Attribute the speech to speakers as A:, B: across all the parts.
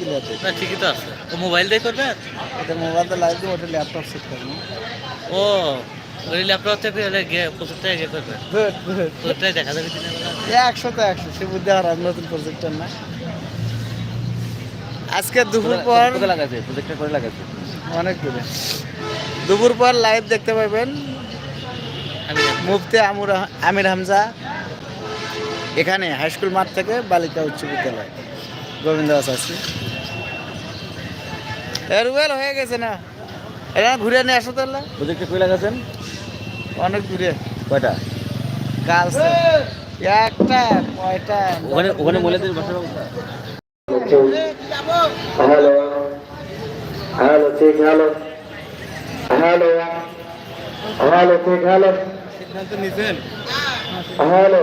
A: না ঠিকই তো আছে। ও মোবাইল দিয়ে
B: এটা মোবাইলটা লাইভ দিব ওটা ল্যাপটপ সেট করব
A: ও ওই ল্যাপটপ থেকে হলে প্রচুরটাই দেখা যাবে দিনের বেলা?
B: একশো তো একশো। সে বুদ্ধি আর নতুন প্রজেক্টর না আজকে দুপুর পর
A: লাগাচ্ছে প্রজেক্টটা করে লাগাচ্ছে
B: অনেক দূরে। দুপুর পর লাইভ দেখতে পাবেন। মুফতি আমুর আমির হামজা এখানে হাই স্কুল মাঠ থেকে বালিকা উচ্চ বিদ্যালয়। গোবিন্দ আছি। রুবেল হয়ে গেছে না? এটা ঘুরে নিয়ে আসো তাহলে।
A: প্রজেক্টটা করে লাগাচ্ছেন
B: অনেক দূরে।
A: কয়টা?
B: গার্লস একটা কয়টা?
A: ওখানে ওখানে মহিলাদের বসার
C: হ্যালো। হ্যালো ঠিক হ্যালো। হ্যালো। হ্যালো ঠিক হ্যালো।
B: সিদ্ধান্ত নিছেন
C: হ্যালো।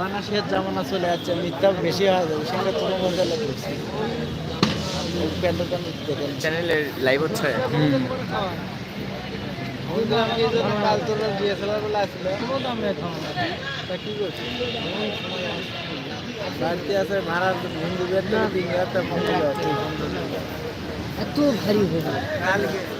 B: মানুষের জামানা চলে যাচ্ছে মিথ্যা বেশি হয়ে যাবে সেটা কোনো মজা লাগছে
A: চ্যানেলে লাইভ হচ্ছে
B: কাল তোর ডিএসএলআর বলে আসছিল তা কি করছিস বাড়িতে আছে ভাড়া বের থেকে তিন হাজার টাকা এত ভারী হবে কালকে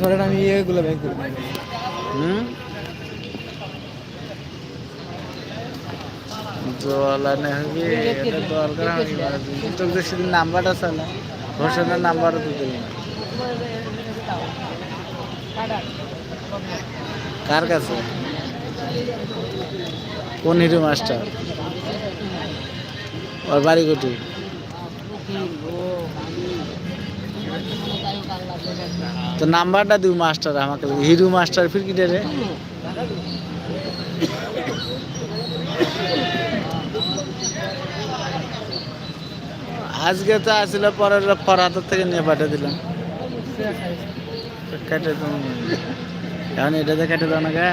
B: ধরেন আমি এগুলো করি।
A: হুম?
B: জলা এটা দরকার আমি কিন্তু তো সেদিন নাম্বারটা চালা হোসেনের নাম্বারও তো দিল না। কার কাছে? কোন হিরো মাস্টার? ওর বাড়ি কোটি তো নাম্বারটা দিও মাস্টার, আমাকে হিরু মাস্টার ফির কি রে। আজকে তো আসিল, পরের পরাতর থেকে নিয়ে পাঠিয়ে দিলাম। কেটে দাও এখন এটাতে কেটে দাও না গা।